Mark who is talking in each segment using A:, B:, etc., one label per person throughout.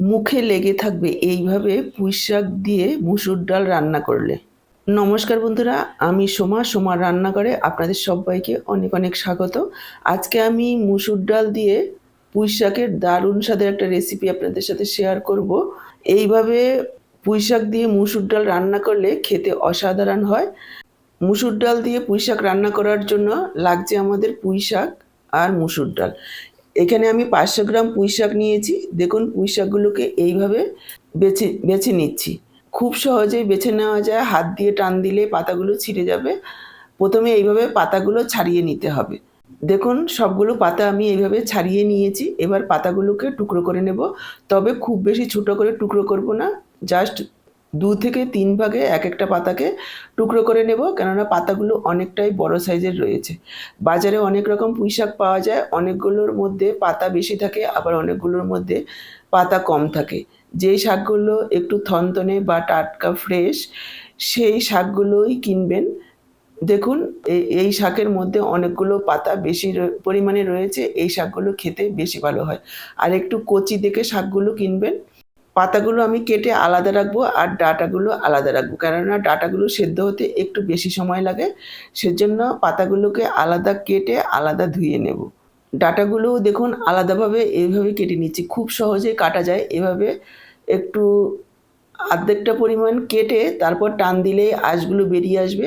A: মুখে লেগে থাকবে এইভাবে পুঁই শাক দিয়ে মুসুর ডাল রান্না করলে। নমস্কার বন্ধুরা, আমি সোমা, সোমার রান্নাঘরে আপনাদের সবাইকে অনেক অনেক স্বাগত। আজকে আমি মুসুর ডাল দিয়ে পুঁই শাকের দারুণ স্বাদের একটা রেসিপি আপনাদের সাথে শেয়ার করব। এইভাবে পুঁই শাক দিয়ে মুসুর ডাল রান্না করলে খেতে অসাধারণ হয়। মুসুর ডাল দিয়ে পুঁই শাক রান্না করার জন্য লাগছে আমাদের পুঁই শাক আর মুসুর ডাল। এখানে আমি পাঁচশো গ্রাম পুঁই শাক নিয়েছি। দেখুন, পুঁই শাকগুলোকে এইভাবে বেছে বেছে নিচ্ছি। খুব সহজেই বেছে নেওয়া যায়। হাত দিয়ে টান দিলে পাতাগুলো ছিঁড়ে যাবে। প্রথমে এইভাবে পাতাগুলো ছাড়িয়ে নিতে হবে। দেখুন, সবগুলো পাতা আমি এইভাবে ছাড়িয়ে নিয়েছি। এবার পাতাগুলোকে টুকরো করে নেব। তবে খুব বেশি ছোটো করে টুকরো করব না। জাস্ট দু থেকে তিন ভাগে এক একটা পাতাকে টুকরো করে নেব, কেননা পাতাগুলো অনেকটাই বড় সাইজের রয়েছে। বাজারে অনেক রকম পুঁই শাক পাওয়া যায়, অনেকগুলোর মধ্যে পাতা বেশি থাকে, আবার অনেকগুলোর মধ্যে পাতা কম থাকে। যেই শাকগুলো একটু থনথনে বা টাটকা ফ্রেশ, সেই শাকগুলোই কিনবেন। দেখুন এই শাকের মধ্যে অনেকগুলো পাতা বেশি পরিমাণে রয়েছে, এই শাকগুলো খেতে বেশি ভালো হয়। আর একটু কচি দেখে শাকগুলো কিনবেন পাতাগুলো আমি কেটে আলাদা রাখব আর ডাটাগুলো আলাদা রাখব। কেননা ডাটাগুলো সেদ্ধ হতে একটু বেশি সময় লাগে, সেজন্য পাতাগুলোকে আলাদা কেটে আলাদা ধুয়ে নেব। ডাটাগুলোও দেখুন আলাদাভাবে এইভাবে কেটে নিচ্ছি, খুব সহজে কাটা যায়। এভাবে একটু আর্ধেকটা পরিমাণ কেটে তারপর টান দিলেই আঁশগুলো বেরিয়ে আসবে।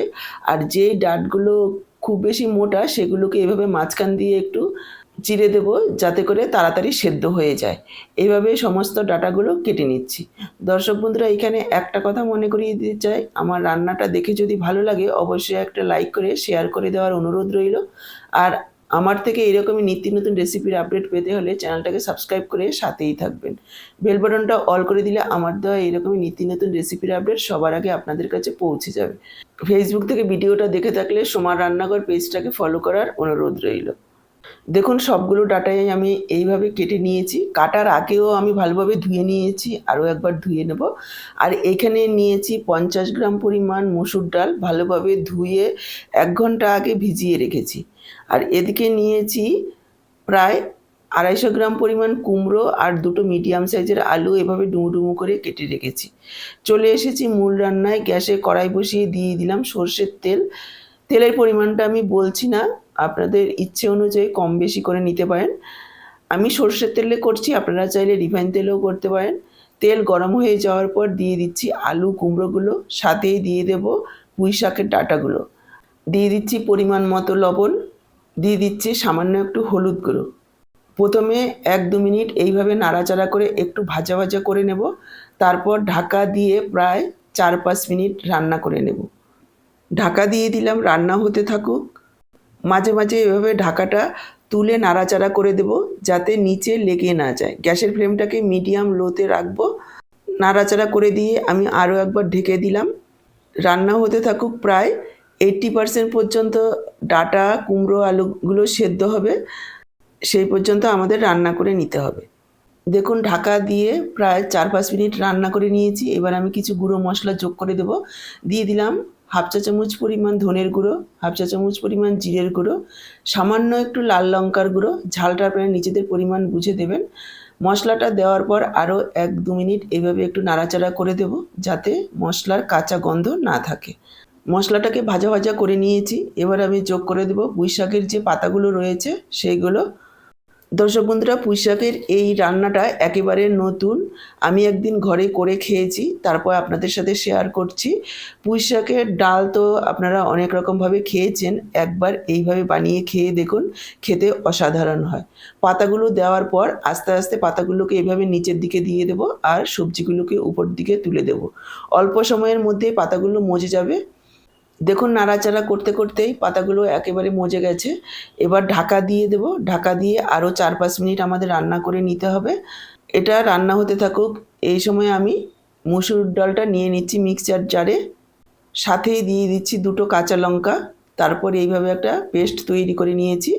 A: আর যেই ডাটগুলো খুব বেশি মোটা, সেগুলোকে এভাবে মাঝখান দিয়ে একটু চিড়ে দেবো যাতে করে তাড়াতাড়ি সেদ্ধ হয়ে যায়। এইভাবে সমস্ত ডাটাগুলো কেটে নিচ্ছি। দর্শক বন্ধুরা, এখানে একটা কথা মনে করিয়ে দিতে চাই। আমার রান্নাটা দেখে যদি ভালো লাগে, অবশ্যই একটা লাইক করে, শেয়ার করে দেওয়ার অনুরোধ রইল। আর আমার থেকে এরকমই নিত্য নতুন রেসিপির আপডেট পেতে হলে চ্যানেলটাকে সাবস্ক্রাইব করে সাথেই থাকবেন। বেল বাটনটা অল করে দিলে আমার দেওয়া এরকমই নিত্য নতুন রেসিপির আপডেট সবার আগে আপনাদের কাছে পৌঁছে যাবে। ফেসবুক থেকে ভিডিওটা দেখে থাকলে সোমার রান্নাঘর পেজটাকে ফলো করার অনুরোধ রইল। দেখুন, সবগুলো ডাটাই আমি এইভাবে কেটে নিয়েছি। কাটার আগেও আমি ভালোভাবে ধুয়ে নিয়েছি, আরও একবার ধুয়ে নেব। আর এখানে নিয়েছি পঞ্চাশ গ্রাম পরিমাণ মসুর ডাল, ভালোভাবে ধুয়ে এক ঘণ্টা আগে ভিজিয়ে রেখেছি। আর এদিকে নিয়েছি প্রায় আড়াইশো গ্রাম পরিমাণ কুমড়ো আর দুটো মিডিয়াম সাইজের আলু এভাবে ডুমু ডুমু করে কেটে রেখেছি। চলে এসেছি মূল রান্নায়, গ্যাসে কড়াই বসিয়ে দিয়ে দিলাম সর্ষের তেল। তেলের পরিমাণটা আমি বলছি না, আপনাদের ইচ্ছে অনুযায়ী কম বেশি করে নিতে পারেন। আমি সর্ষের তেলে করছি, আপনারা চাইলে রিফাইন তেলেও করতে পারেন। তেল গরম হয়ে যাওয়ার পর দিয়ে দিচ্ছি আলু কুমড়োগুলো, সাথেই দিয়ে দেব পুঁই শাকের ডাটাগুলো। দিয়ে দিচ্ছি পরিমাণ মতো লবণ, দিয়ে দিচ্ছি সামান্য একটু হলুদ গুঁড়ো। প্রথমে এক দু মিনিট এইভাবে নাড়াচাড়া করে একটু ভাজা ভাজা করে নেব। তারপর ঢাকা দিয়ে প্রায় চার পাঁচ মিনিট রান্না করে নেব। ঢাকা দিয়ে দিলাম, রান্না হতে থাকুক। মাঝে মাঝে এভাবে ঢাকাটা তুলে নাড়াচাড়া করে দেব যাতে নিচে লেগে না যায়। গ্যাসের ফ্লেমটাকে মিডিয়াম লোতে রাখব। নাড়াচাড়া করে দিয়ে আমি আরও একবার ঢেকে দিলাম। রান্না হতে থাকুক প্রায় এইট্টি পারসেন্ট পর্যন্ত ডাটা, কুমড়ো, আলুগুলো সেদ্ধ হবে। সেই পর্যন্ত আমাদের রান্না করে নিতে হবে। দেখুন, ঢাকা দিয়ে প্রায় চার পাঁচ মিনিট রান্না করে নিয়েছি। এবার আমি কিছু গুঁড়ো মশলা যোগ করে দেব। দিয়ে দিলাম হাফ চা চামচ পরিমাণ ধনের গুঁড়ো, হাফ চা চামচ পরিমাণ জিরের গুঁড়ো, সামান্য একটু লাল লঙ্কার গুঁড়ো, ঝালটা আপনারা নিজেদের পরিমাণ বুঝে দেবেন। মশলাটা দেওয়ার পর আরও এক দু মিনিট এভাবে একটু নাড়াচাড়া করে দেব যাতে মশলার কাঁচা গন্ধ না থাকে। মশলাটাকে ভাজা ভাজা করে নিয়েছি। এবার আমি যোগ করে দেব পুঁই শাকের যে পাতাগুলো রয়েছে, সেইগুলো দর্শক বন্ধুরা পুঁই শাকের এই রান্নাটা একেবারে নতুন। আমি একদিন ঘরে করে খেয়েছি, তারপর আপনাদের সাথে শেয়ার করছি। পুঁই শাকের ডাল তো আপনারা অনেক রকমভাবে খেয়েছেন, একবার এইভাবে বানিয়ে খেয়ে দেখুন, খেতে অসাধারণ হয়। পাতাগুলো দেওয়ার পর আস্তে আস্তে পাতাগুলোকে এইভাবে নিচের দিকে দিয়ে দেব আর সবজিগুলোকে উপর দিকে তুলে দেব। অল্প সময়ের মধ্যে পাতাগুলো মজে যাবে। দেখুন, নাড়াচাড়া করতে করতেই পাতাগুলো একেবারে মজে গেছে। এবার ঢাকা দিয়ে দেব। ঢাকা দিয়ে আরও চার পাঁচ মিনিট আমাদের রান্না করে নিতে হবে। এটা রান্না হতে থাকুক। এই সময় আমি মুসুর ডালটা নিয়ে নিচ্ছি মিক্সচার জারে। সাথেই দিয়ে দিচ্ছি দুটো কাঁচা লঙ্কা। তারপর এইভাবে একটা পেস্ট তৈরি করে নিয়েছি।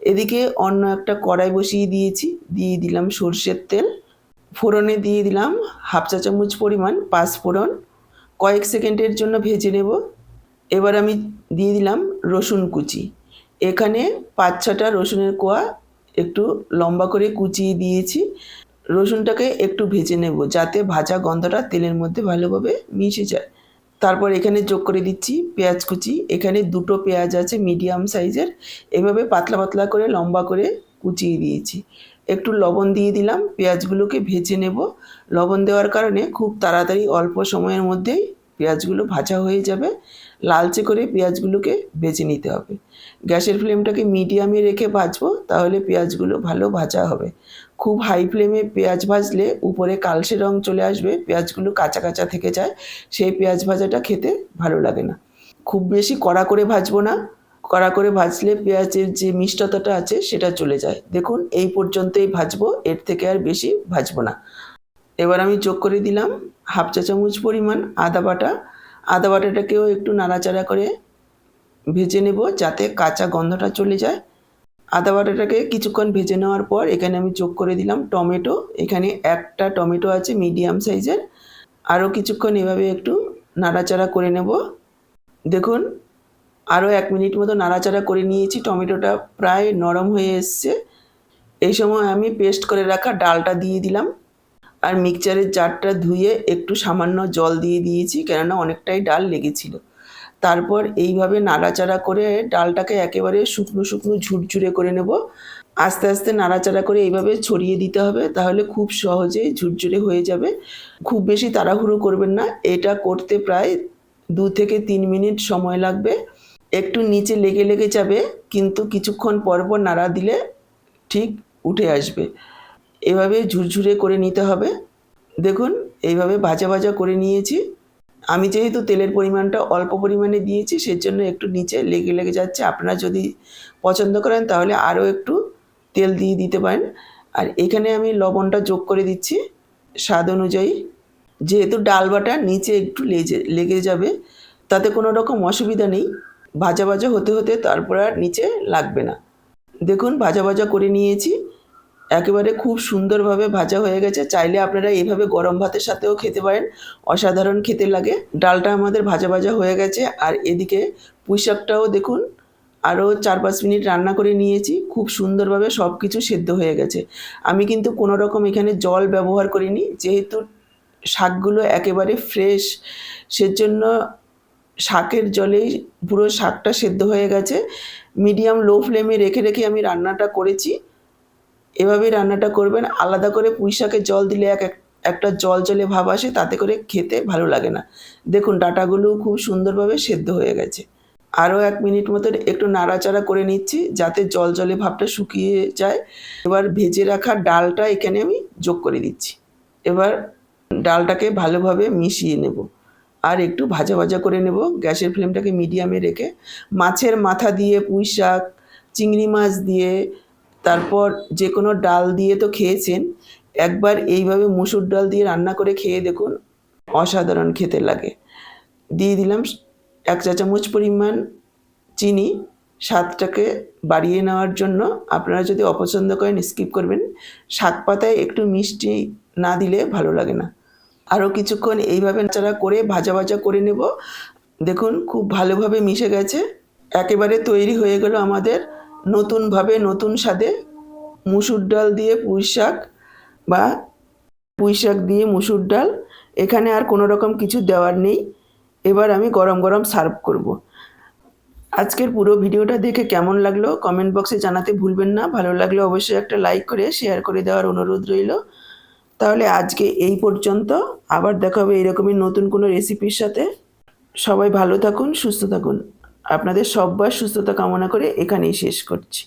A: এদিকে অন্য একটা কড়াই বসিয়ে দিয়েছি। দিয়ে দিলাম সর্ষের তেল। ফোড়নে দিয়ে দিলাম হাফ চা চামচ পরিমাণ পাঁচ ফোড়ন কয়েক সেকেন্ডের জন্য ভেজে নেব। এবার আমি দিয়ে দিলাম রসুন কুচি। এখানে পাঁচ ছটা রসুনের কোয়া একটু লম্বা করে কুচিয়ে দিয়েছি। রসুনটাকে একটু ভেজে নেব যাতে ভাজা গন্ধটা তেলের মধ্যে ভালোভাবে মিশে যায়। তারপর এখানে যোগ করে দিচ্ছি পেঁয়াজ কুচি। এখানে দুটো পেঁয়াজ আছে মিডিয়াম সাইজের। এভাবে পাতলা পাতলা করে লম্বা করে কুচিয়ে দিয়েছি। একটু লবণ দিয়ে দিলাম, পেঁয়াজগুলোকে ভেজে নেব। লবণ দেওয়ার কারণে খুব তাড়াতাড়ি অল্প সময়ের মধ্যেই পেঁয়াজগুলো ভাজা হয়ে যাবে। লালচে করে পেঁয়াজগুলোকে ভেজে নিতে হবে। গ্যাসের ফ্লেমটাকে মিডিয়ামে রেখে ভাজবো, তাহলে পেঁয়াজগুলো ভালো ভাজা হবে। খুব হাই ফ্লেমে পেঁয়াজ ভাজলে উপরে কালসে রং চলে আসবে, পেঁয়াজগুলো কাঁচা কাঁচা থেকে যায়, সেই পেঁয়াজ ভাজাটা খেতে ভালো লাগে না। খুব বেশি কড়া করে ভাজবো না, কড়া করে ভাজলে পেঁয়াজের যে মিষ্টতাটা আছে সেটা চলে যায়। দেখুন, এই পর্যন্তই ভাজবো, এর থেকে আর বেশি ভাজবো না। এবার আমি যোগ করে দিলাম হাফ চা চামচ পরিমাণ আদা বাটা আদা বাটাটাকেও একটু নাড়াচাড়া করে ভেজে নেব যাতে কাঁচা গন্ধটা চলে যায়। আদা বাটাটাকে কিছুক্ষণ ভেজে নেওয়ার পর এখানে আমি যোগ করে দিলাম টমেটো। এখানে একটা টমেটো আছে মিডিয়াম সাইজের। আরও কিছুক্ষণ এভাবে একটু নাড়াচাড়া করে নেব। দেখুন, আরও এক মিনিট মতো নাড়াচাড়া করে নিয়েছি। টমেটোটা প্রায় নরম হয়ে এসছে। এই সময় আমি পেস্ট করে রাখা ডালটা দিয়ে দিলাম। আর মিক্সচারের জারটা ধুয়ে একটু সামান্য জল দিয়ে দিয়েছি, কেননা অনেকটাই ডাল লেগেছিল। তারপর এইভাবে নাড়াচাড়া করে ডালটাকে একেবারে শুকনো শুকনো ঝুরঝুরে করে নেব। আস্তে আস্তে নাড়াচাড়া করে এইভাবে ছড়িয়ে দিতে হবে, তাহলে খুব সহজেই ঝুরঝুরে হয়ে যাবে। খুব বেশি তাড়াহুড়ো করবেন না, এটা করতে প্রায় দু থেকে তিন মিনিট সময় লাগবে। একটু নিচে লেগে লেগে যাবে, কিন্তু কিছুক্ষণ পর পর নাড়া দিলে ঠিক উঠে আসবে। এভাবে ঝুরঝুরে করে নিতে হবে। দেখুন, এইভাবে ভাজা ভাজা করে নিয়েছি। আমি যেহেতু তেলের পরিমাণটা অল্প পরিমাণে দিয়েছি, সেজন্য একটু নিচে লেগে লেগে যাচ্ছে। আপনারা যদি পছন্দ করেন, তাহলে আরও একটু তেল দিয়ে দিতে পারেন। আর এখানে আমি লবণটা যোগ করে দিচ্ছি স্বাদ অনুযায়ী। যেহেতু ডাল বাটা নিচে একটু লেজে, লেগে যাবে, তাতে কোনো রকম অসুবিধা নেই। ভাজা ভাজা হতে হতে তারপর আর নিচে লাগবে না। দেখুন, ভাজা ভাজা করে নিয়েছি। একেবারে খুব সুন্দরভাবে ভাজা হয়ে গেছে। চাইলে আপনারা এইভাবে গরম ভাতের সাথেও খেতে পারেন। অসাধারণ খেতে লাগে। ডালটা আমাদের ভাজা ভাজা হয়ে গেছে। আর এদিকে পুঁইশাকটাও দেখুন, আরও চার পাঁচ মিনিট রান্না করে নিয়েছি। খুব সুন্দরভাবে সব কিছু সেদ্ধ হয়ে গেছে। আমি কিন্তু কোনো রকম এখানে জল ব্যবহার করিনি। যেহেতু শাকগুলো একেবারে ফ্রেশ, সেজন্য শাকের জলেই পুরো শাকটা সেদ্ধ হয়ে গেছে। মিডিয়াম লো ফ্লেমে রেখে রেখে আমি রান্নাটা করেছি। এভাবেই রান্নাটা করবেন। আলাদা করে পুঁই শাকের জল দিলে এক এক- একটা জল জলে ভাব আসে, তাতে করে খেতে ভালো লাগে না। দেখুন, ডাটাগুলো খুব সুন্দরভাবে সেদ্ধ হয়ে গেছে। আরও এক মিনিট মতো একটু নাড়াচাড়া করে নিচ্ছি, যাতে জল জলে ভাবটা শুকিয়ে যায়। এবার ভেজে রাখা ডালটা এখানে আমি যোগ করে দিচ্ছি। এবার ডালটাকে ভালোভাবে মিশিয়ে নেব। আর একটু ভাজা ভাজা করে নেব। গ্যাসের ফ্লেমটাকে মিডিয়ামে রেখে মাছের মাথা দিয়ে পুঁই শাক, চিংড়ি মাছ দিয়ে তারপর যে কোনো ডাল দিয়ে তো খেয়েছেন, একবার এইভাবে মুসুর ডাল দিয়ে রান্না করে খেয়ে দেখুন, অসাধারণ খেতে লাগে। দিয়ে দিলাম এক চা চামচ পরিমাণ চিনি, স্বাদটাকে বাড়িয়ে নেওয়ার জন্য। আপনারা যদি অপছন্দ করেন স্কিপ করবেন। শাক পাতায় একটু মিষ্টি না দিলে ভালো লাগে না। আরও কিছুক্ষণ এইভাবে নাড়াচাড়া করে ভাজা ভাজা করে নেব। দেখুন খুব ভালোভাবে মিশে গেছে। একেবারে তৈরি হয়ে গেল আমাদের নতুনভাবে নতুন স্বাদে মুসুর ডাল দিয়ে পুঁই শাক বা পুঁই শাক দিয়ে মুসুর ডাল। এখানে আর কোনো রকম কিছু দেওয়ার নেই। এবার আমি গরম গরম সার্ভ করব। আজকের পুরো ভিডিওটা দেখে কেমন লাগল কমেন্ট বক্সে জানাতে ভুলবেন না। ভালো লাগলে অবশ্যই একটা লাইক করে, শেয়ার করে দেওয়ার অনুরোধ রইল। তাহলে আজকে এই পর্যন্ত। আবার দেখা হবে এরকমই নতুন কোনো রেসিপির সাথে। সবাই ভালো থাকুন, সুস্থ থাকুন। আপনাদের সব্বার সুস্থতা কামনা করে এখানেই শেষ করছি।